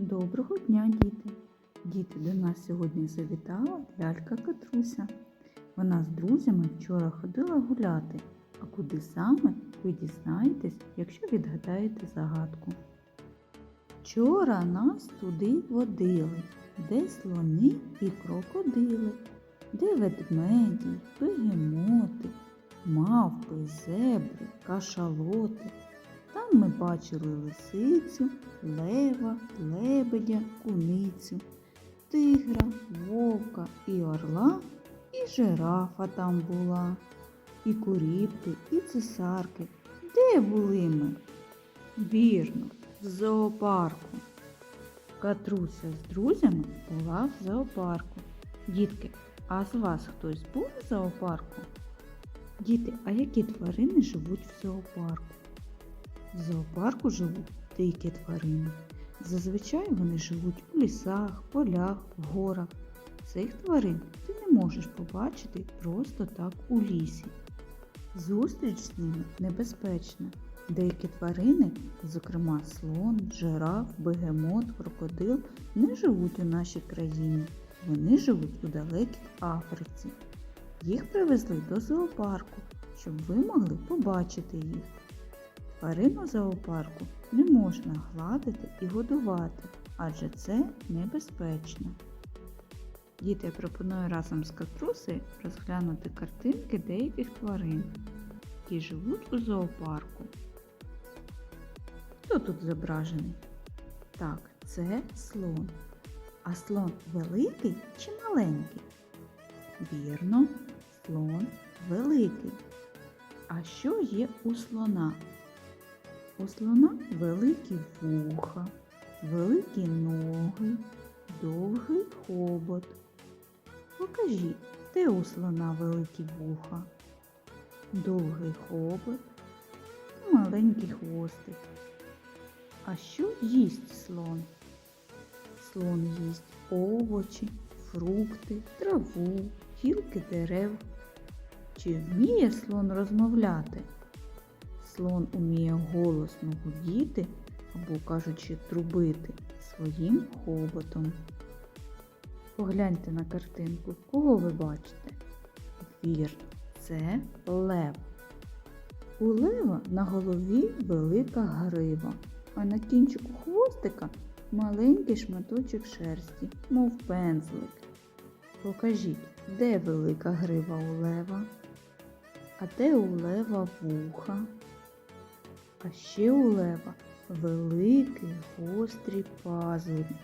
Доброго дня, діти! Діти, до нас сьогодні завітала лялька Катруся. Вона з друзями вчора ходила гуляти, а куди саме ви дізнаєтесь, якщо відгадаєте загадку. Вчора нас туди водили, де слони і крокодили, де ведмеді, бегемоти, мавпи, зебри, кашалоти. Ми бачили лисицю, лева, лебедя, куницю, тигра, вовка і орла, і жирафа там була, і куріпки, і цесарки. Де були ми? Вірно, в зоопарку. Катруся з друзями була в зоопарку. Дітки, а з вас хтось був в зоопарку? Діти, а які тварини живуть в зоопарку? В зоопарку живуть дикі тварини. Зазвичай вони живуть у лісах, полях, горах. Цих тварин ти не можеш побачити просто так у лісі. Зустріч з ними небезпечна. Деякі тварини, зокрема слон, жираф, бегемот, крокодил, не живуть у нашій країні. Вони живуть у далекій Африці. Їх привезли до зоопарку, щоб ви могли побачити їх. Тварину зоопарку не можна гладити і годувати, адже це небезпечно. Діти, пропоную разом з Катрусею розглянути картинки деяких тварин, які живуть у зоопарку. Хто тут зображений? Так, це слон. А слон великий чи маленький? Вірно, слон великий. А що є у слона? У слона великі вуха, великі ноги, довгий хобот. Покажіть, де у слона великі вуха, довгий хобот, маленький хвостик. А що їсть слон? Слон їсть овочі, фрукти, траву, гілки дерев. Чи вміє слон розмовляти? Слон уміє голосно гудіти або, кажучи, трубити своїм хоботом. Погляньте на картинку, кого ви бачите? Вірно, це лев. У лева на голові велика грива, а на кінчику хвостика маленький шматочок шерсті, мов пензлик. Покажіть, де велика грива у лева? А де у лева вуха? А ще у лева великі гострі пазурі.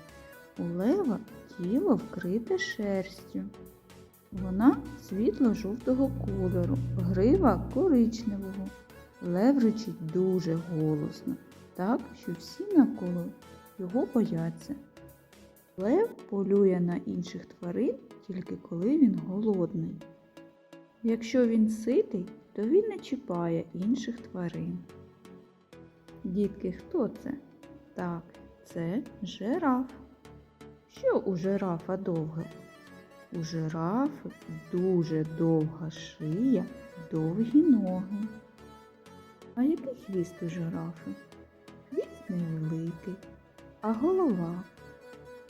У лева тіло вкрите шерстю. Вона світло-жовтого кольору, грива коричневого. Лев речить дуже голосно, так що всі навколо його бояться. Лев полює на інших тварин тільки коли він голодний. Якщо він ситий, то він не чіпає інших тварин. Дітки, хто це? Так, це жираф. Що у жирафа довге? У жирафи дуже довга шия, довгі ноги. А який хвіст у жирафи? Хвіст невеликий, а голова?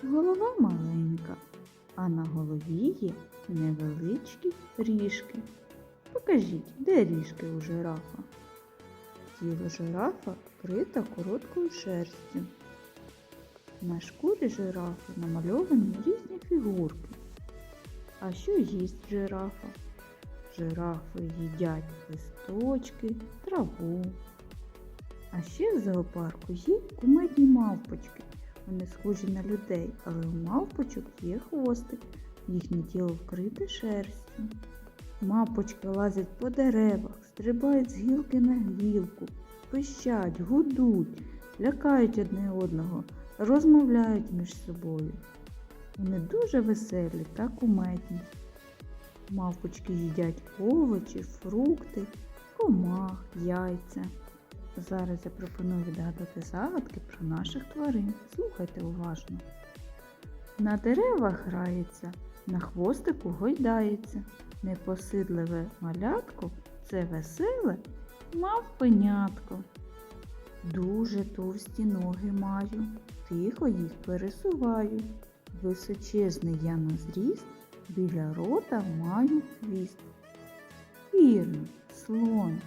Голова маленька, а на голові є невеличкі ріжки. Покажіть, де ріжки у жирафа? Тіло жирафа вкрито короткою шерстю. На шкурі жирафи намальовані різні фігурки. А що їсть жирафа? Жирафи їдять листочки, траву. А ще в зоопарку є кумедні мавпочки. Вони схожі на людей, але у мавпочок є хвостик. Їхнє тіло вкрите шерстю. Мавпочки лазять по деревах, стрибають з гілки на гілку, пищать, гудуть, лякають одне одного, розмовляють між собою. Вони дуже веселі та кумедні. Мавпочки їдять овочі, фрукти, комах, яйця. Зараз я пропоную відгадати загадки про наших тварин. Слухайте уважно. На деревах грається, на хвостику гойдається. Непосидливе малятко це веселе мавпенятко. Дуже товсті ноги маю, тихо їх пересуваю. Височезний я на зріст, біля рота маю хвіст. Вірно, слон.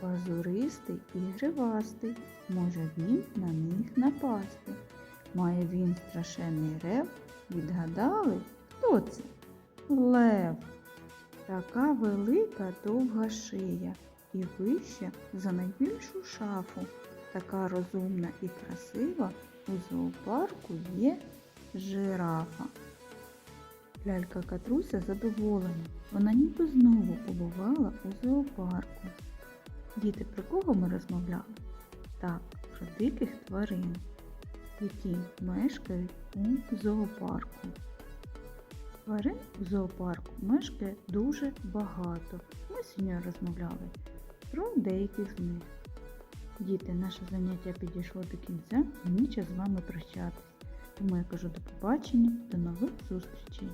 Пазуристий і гривастий, може він на них напасти. Має він страшенний рев. Відгадали, хто це? Лев. Така велика довга шия і вища за найбільшу шафу. Така розумна і красива у зоопарку є жирафа. Лялька Катруся задоволена. Вона ніби знову побувала у зоопарку. Діти, про кого ми розмовляли? Так, про диких тварин, які мешкають у зоопарку. Тварин у зоопарку мешкає дуже багато. Ми сьогодні розмовляли про деяких з них. Діти, наше заняття підійшло до кінця, мені час з вами прощатись. Тому я кажу до побачення, до нових зустрічей.